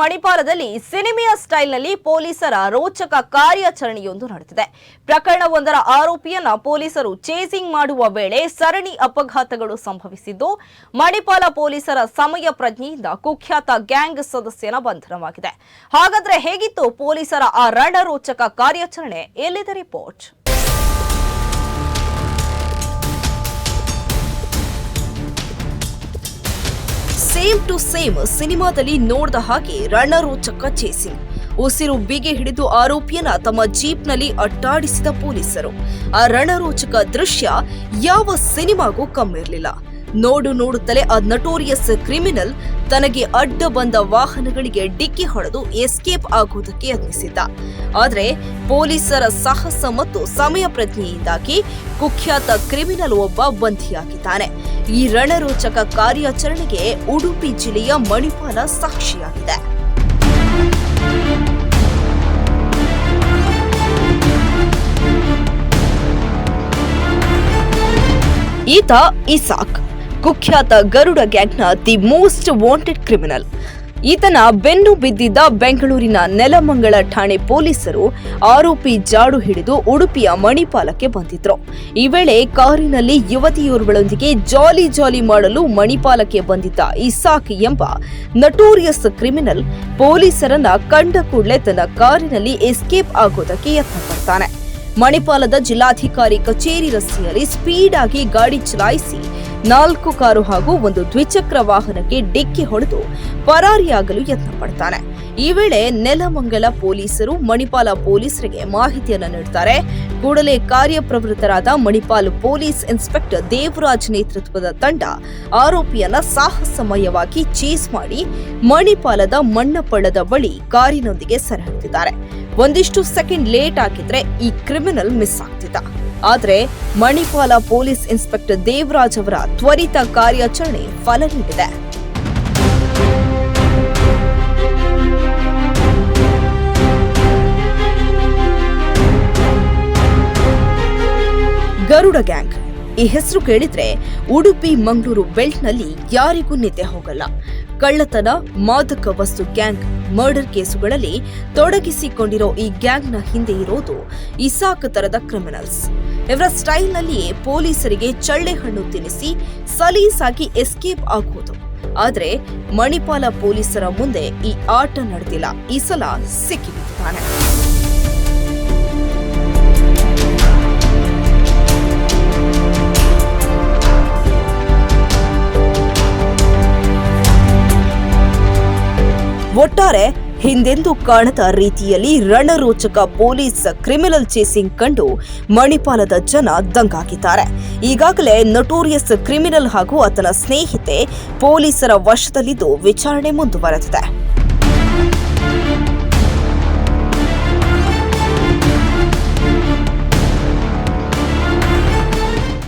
ಮಣಿಪಾಲದಲ್ಲಿ ಸಿನಿಮೆಯ ಸ್ಟೈಲ್ನಲ್ಲಿ ಪೊಲೀಸರ ರೋಚಕ ಕಾರ್ಯಾಚರಣೆಯೊಂದು ನಡೆದಿದೆ. ಪ್ರಕರಣವೊಂದರ ಆರೋಪಿಯನ್ನ ಪೊಲೀಸರು ಚೇಸಿಂಗ್ ಮಾಡುವ ವೇಳೆ ಸರಣಿ ಅಪಘಾತಗಳು ಸಂಭವಿಸಿದ್ದು, ಮಣಿಪಾಲ ಪೊಲೀಸರ ಸಮಯ ಪ್ರಜ್ಞೆಯಿಂದ ಕುಖ್ಯಾತ ಗ್ಯಾಂಗ್ ಸದಸ್ಯನ ಬಂಧನವಾಗಿದೆ. ಹಾಗಾದ್ರೆ ಹೇಗಿತ್ತು ಪೊಲೀಸರ ಆ ರಣರೋಚಕ ಕಾರ್ಯಾಚರಣೆ? ಎಲ್ಲಿದೆ ರಿಪೋರ್ಟ್? ಸೇಮ್ ಟು ಸೇಮ್ ಸಿನಿಮಾದಲ್ಲಿ ನೋಡಿದ ಹಾಗೆ ರಣರೋಚಕ ಚೇಸಿಂಗ್. ಉಸಿರು ಬಿಗಿ ಹಿಡಿದು ಆರೋಪಿಯನ್ನ ತಮ್ಮ ಜೀಪ್ನಲ್ಲಿ ಅಟ್ಟಾಡಿಸಿದ ಪೊಲೀಸರು. ಆ ರಣರೋಚಕ ದೃಶ್ಯ ಯಾವ ಸಿನಿಮಾಗೂ ಕಮ್ಮಿರಲಿಲ್ಲ. ನೋಡು ನೋಡುತ್ತಲೇ ಆ ನಟೋರಿಯಸ್ ಕ್ರಿಮಿನಲ್ ತನಗೆ ಅಡ್ಡ ಬಂದ ವಾಹನಗಳಿಗೆ ಡಿಕ್ಕಿ ಹೊಡೆದು ಎಸ್ಕೇಪ್ ಆಗುವುದಕ್ಕೆ ಯತ್ನಿಸಿದ್ದ. ಆದರೆ ಪೊಲೀಸರ ಸಾಹಸ ಮತ್ತು ಸಮಯ ಪ್ರಜ್ಞೆಯಿಂದಾಗಿ ಕುಖ್ಯಾತ ಕ್ರಿಮಿನಲ್ ಒಬ್ಬ ಬಂಧಿಯಾಗಿದ್ದಾನೆ. ಈ ರಣರೋಚಕ ಕಾರ್ಯಾಚರಣೆಗೆ ಉಡುಪಿ ಜಿಲ್ಲೆಯ ಮಣಿಪಾಲ ಸಾಕ್ಷಿಯಾಗಿದೆ. ಈತ ಇಸಾಕ್. ಕುಖ್ಯಾತ ಗರುಡ ಗ್ಯಾಂಗ್ನ ದಿ ಮೋಸ್ಟ್ ವಾಂಟೆಡ್ ಕ್ರಿಮಿನಲ್. ಈತನ ಬೆನ್ನು ಬಿದ್ದಿದ್ದ ಬೆಂಗಳೂರಿನ ನೆಲಮಂಗಳ ಠಾಣೆ ಪೊಲೀಸರು ಆರೋಪಿ ಜಾಡು ಹಿಡಿದು ಉಡುಪಿಯ ಮಣಿಪಾಲಕ್ಕೆ ಬಂದಿದ್ರು. ಈ ವೇಳೆ ಕಾರಿನಲ್ಲಿ ಯುವತಿಯೋರ್ಗಳೊಂದಿಗೆ ಜಾಲಿ ಜಾಲಿ ಮಾಡಲು ಮಣಿಪಾಲಕ್ಕೆ ಬಂದಿದ್ದ ಇಸಾಕ್ ಎಂಬ ನಟೋರಿಯಸ್ ಕ್ರಿಮಿನಲ್ ಪೊಲೀಸರನ್ನ ಕಂಡ ಕೂಡಲೇ ತನ್ನ ಕಾರಿನಲ್ಲಿ ಎಸ್ಕೇಪ್ ಆಗೋದಕ್ಕೆ ಯತ್ನ ಪಡ್ತಾನೆ. ಮಣಿಪಾಲದ ಜಿಲ್ಲಾಧಿಕಾರಿ ಕಚೇರಿ ರಸ್ತೆಯಲ್ಲಿ ಸ್ಪೀಡ್ ಆಗಿ ಗಾಡಿ ಚಲಾಯಿಸಿ ನಾಲ್ಕು ಕಾರು ಹಾಗೂ ಒಂದು ದ್ವಿಚಕ್ರ ವಾಹನಕ್ಕೆ ಡಿಕ್ಕಿ ಹೊಡೆದು ಪರಾರಿಯಾಗಲು ಯತ್ನ ಪಡ್ತಾನೆ. ಈ ವೇಳೆ ನೆಲಮಂಗಲ ಪೊಲೀಸರು ಮಣಿಪಾಲ ಪೊಲೀಸರಿಗೆ ಮಾಹಿತಿಯನ್ನು ನೀಡುತ್ತಾರೆ ಕೂಡಲೇ ಕಾರ್ಯಪ್ರವೃತ್ತರಾದ ಮಣಿಪಾಲ್ ಪೊಲೀಸ್ ಇನ್ಸ್ಪೆಕ್ಟರ್ ದೇವರಾಜ್ ನೇತೃತ್ವದ ತಂಡ ಆರೋಪಿಯನ್ನ ಸಾಹಸಮಯವಾಗಿ ಚೀಸ್ ಮಾಡಿ ಮಣಿಪಾಲದ ಮಣ್ಣಪಳ್ಳದ ಬಳಿ ಕಾರಿನೊಂದಿಗೆ ಸೆರೆ ಒಂದಿಷ್ಟು ಸೆಕೆಂಡ್ ಲೇಟ್ ಆಗಿದ್ರೆ ಈ ಕ್ರಿಮಿನಲ್ ಮಿಸ್ ಆಗ್ತಿದ್ದ. ಆದ್ರೆ ಮಣಿಪಾಲ ಪೊಲೀಸ್ ಇನ್ಸ್ಪೆಕ್ಟರ್ ದೇವರಾಜ್ ಅವರ ತ್ವರಿತ ಕಾರ್ಯಾಚರಣೆ ಫಲ ನೀಡಿದೆ. ಗರುಡ ಗ್ಯಾಂಗ್. ಈ ಹೆಸರು ಕೇಳಿದ್ರೆ ಉಡುಪಿ ಮಂಗಳೂರು ಬೆಲ್ಟ್ನಲ್ಲಿ ಯಾರಿಗೂ ನಿದ್ದೆ ಹೋಗಲ್ಲ. ಕಳ್ಳತನ, ಮಾದಕ ವಸ್ತು ಗ್ಯಾಂಗ್ ಮರ್ಡರ್ ಕೇಸುಗಳಲ್ಲಿ ತೊಡಗಿಸಿಕೊಂಡಿರೋ ಈ ಗ್ಯಾಂಗ್ನ ಹಿಂದೆ ಇರೋದು ಇಸಾಕ್ ತರದ ಕ್ರಿಮಿನಲ್ಸ್. ಇವರ ಸ್ಟೈಲ್ನಲ್ಲಿಯೇ ಪೊಲೀಸರಿಗೆ ಚಳ್ಳೆ ಹಣ್ಣು ತಿನ್ನಿಸಿ ಸಲೀಸಾಗಿ ಎಸ್ಕೇಪ್ ಆಗುವುದು ಆದ್ರೆ ಮಣಿಪಾಲ ಪೊಲೀಸರ ಮುಂದೆ ಈ ಆಟ ನಡೆದಿಲ್ಲ. ಈ ಸಲ ಸಿಕ್ಕಿಬಿಟ್ಟಿದ್ದಾನೆ. ಒಟ್ಟಾರೆ ಹಿಂದೆಂದೂ ಕಾಣದ ರೀತಿಯಲ್ಲಿ ರಣರೋಚಕ ಪೊಲೀಸ್ ಕ್ರಿಮಿನಲ್ ಚೇಸಿಂಗ್ ಕಂಡು ಮಣಿಪಾಲದ ಜನ ದಂಗಾಗಿದ್ದಾರೆ. ಈಗಾಗಲೇ ನಟೋರಿಯಸ್ ಕ್ರಿಮಿನಲ್ ಹಾಗೂ ಆತನ ಸ್ನೇಹಿತೆ ಪೊಲೀಸರ ವಶದಲ್ಲಿದ್ದು ವಿಚಾರಣೆ ಮುಂದುವರೆದಿದೆ.